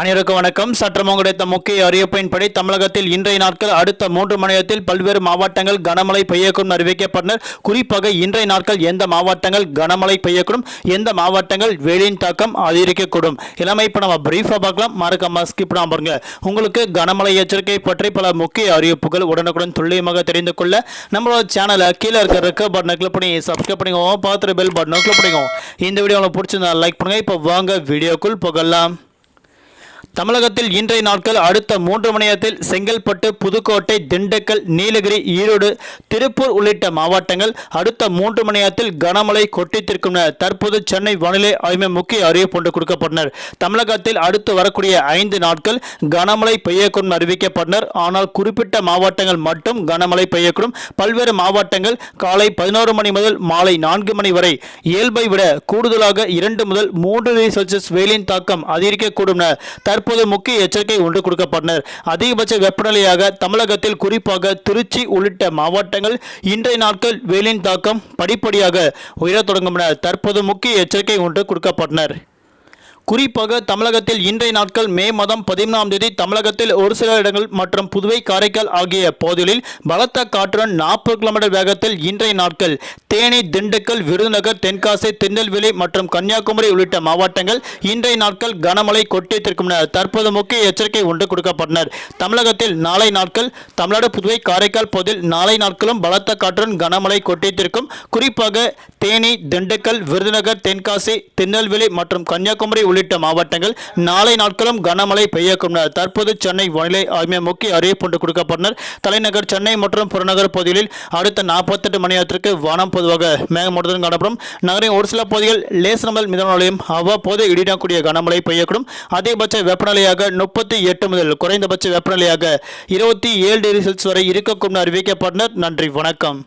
அனைவருக்கும் வணக்கம். சற்றம் கிடைத்த முக்கிய அறிவிப்பின்படி தமிழகத்தில் இன்றைய நாட்கள் அடுத்த மூன்று மணி நேரத்தில் பல்வேறு மாவட்டங்கள் கனமழை பெய்யக்கூடும் அறிவிக்கப்பட்டனர். குறிப்பாக இன்றைய நாட்கள் எந்த மாவட்டங்கள் கனமழை பெய்யக்கூடும் எந்த மாவட்டங்கள் வெளியின் தாக்கம் அதிகரிக்கக்கூடும். இளமை இப்போ நம்ம பிரீஃபாக பார்க்கலாம். மறக்காம ஸ்கிப் பண்ணாம பாருங்க. உங்களுக்கு கனமழை எச்சரிக்கை பற்றி பல முக்கிய அறிவிப்புகள் உடனுக்குடன் துல்லியமாக தெரிந்து கொள்ள நம்மளோட சேனலை கீழே இருக்கிற ரெக்க பட்டனை கிளிக் பண்ணி சப்ஸ்கிரைப் பண்ணிக்கோங்க. பார்த்துட்டு பெல் பட்டனை கிளிக் பண்ணிக்கோங்க. இந்த வீடியோ உங்களுக்கு பிடிச்சிருந்தா லைக் பண்ணுங்க. இப்போ வாங்க வீடியோக்குள் போகலாம். தமிழகத்தில் இன்றைய நாட்கள் அடுத்த மூன்று மணி நேரத்தில் செங்கல்பட்டு புதுக்கோட்டை திண்டுக்கல் நீலகிரி ஈரோடு திருப்பூர் உள்ளிட்ட மாவட்டங்கள் அடுத்த மூன்று மணி நேரத்தில் கனமழை கொட்டித்திருக்கும் தற்போது சென்னை வானிலை ஆய்வு முக்கிய அறிவிப்பு ஒன்று கொடுக்கப்பட்டனர். தமிழகத்தில் அடுத்து வரக்கூடிய ஐந்து நாட்கள் கனமழை பெய்யக்கூடும் அறிவிக்கப்பட்டனர். ஆனால் குறிப்பிட்ட மாவட்டங்கள் மட்டும் கனமழை பெய்யக்கூடும். பல்வேறு மாவட்டங்கள் காலை பதினோரு மணி முதல் மாலை நான்கு மணி வரை இயல்பை விட கூடுதலாக இரண்டு முதல் மூன்று டிகிரி செல்சியஸ் வெயிலின் தாக்கம் அதிகரிக்கக்கூடும் தற்போது தற்போது முக்கிய எச்சரிக்கை ஒன்று கொடுக்கப்பட்டனர். அதிகபட்ச வெப்பநிலையாக தமிழகத்தில் குறிப்பாக திருச்சி உள்ளிட்ட மாவட்டங்கள் இன்றைய நாட்கள் வெயிலின் தாக்கம் படிப்படியாக உயரத் தொடங்கும் என தற்போது முக்கிய எச்சரிக்கை ஒன்று கொடுக்கப்பட்டனர். குறிப்பாக தமிழகத்தில் இன்றைய நாட்கள் மே மாதம் பதிமூணாம் தேதி தமிழகத்தில் ஒரு சில இடங்கள் மற்றும் புதுவை காரைக்கால் ஆகிய பகுதிகளில் பலத்த காற்றுடன் நாற்பது கிலோமீட்டர் வேகத்தில் இன்றைய நாட்கள் தேனி திண்டுக்கல் விருதுநகர் தென்காசி திருநெல்வேலி மற்றும் கன்னியாகுமரி உள்ளிட்ட மாவட்டங்கள் இன்றைய நாட்கள் கனமழை கொட்டித்திருக்கும் என தற்போது முக்கிய எச்சரிக்கை ஒன்று கொடுக்கப்பட்டனர். தமிழகத்தில் நாளை நாட்கள் தமிழ்நாடு புதுவை காரைக்கால் பகுதியில் நாளை நாட்களும் பலத்த காற்றுடன் கனமழை கொட்டித்திருக்கும் குறிப்பாக தேனி திண்டுக்கல் விருதுநகர் தென்காசி திருநெல்வேலி மற்றும் கன்னியாகுமரி உள்ளிட்ட மாவட்டங்கள் நாளை நாட்களும் கனமழை பெய்யக்கும் தற்போது சென்னை வானிலை ஆய்வு முக்கிய அறிவிப்பு ஒன்று கொடுக்கப்பட்டனர் தலைநகர் சென்னை மற்றும் புறநகர் பகுதிகளில் அடுத்த நாற்பத்தெட்டு மணி நேரத்திற்கு வானம் பொதுவாக மேகமூட்டத்துடன் காணப்படும். நகரின் ஒரு சில பகுதிகள் லேசர் முதல் மிதமலையும் அவ்வப்போது இடிடக்கூடிய கனமழை பெய்யக்கூடும். அதிகபட்ச வெப்பநிலையாக முப்பத்தி எட்டு முதல் குறைந்தபட்ச வெப்பநிலையாக இருபத்தி ஏழு டிகிரி செல்சியஸ் வரை இருக்கக்கூடும் அறிவிக்கப்பட்டனர் நன்றி வணக்கம்.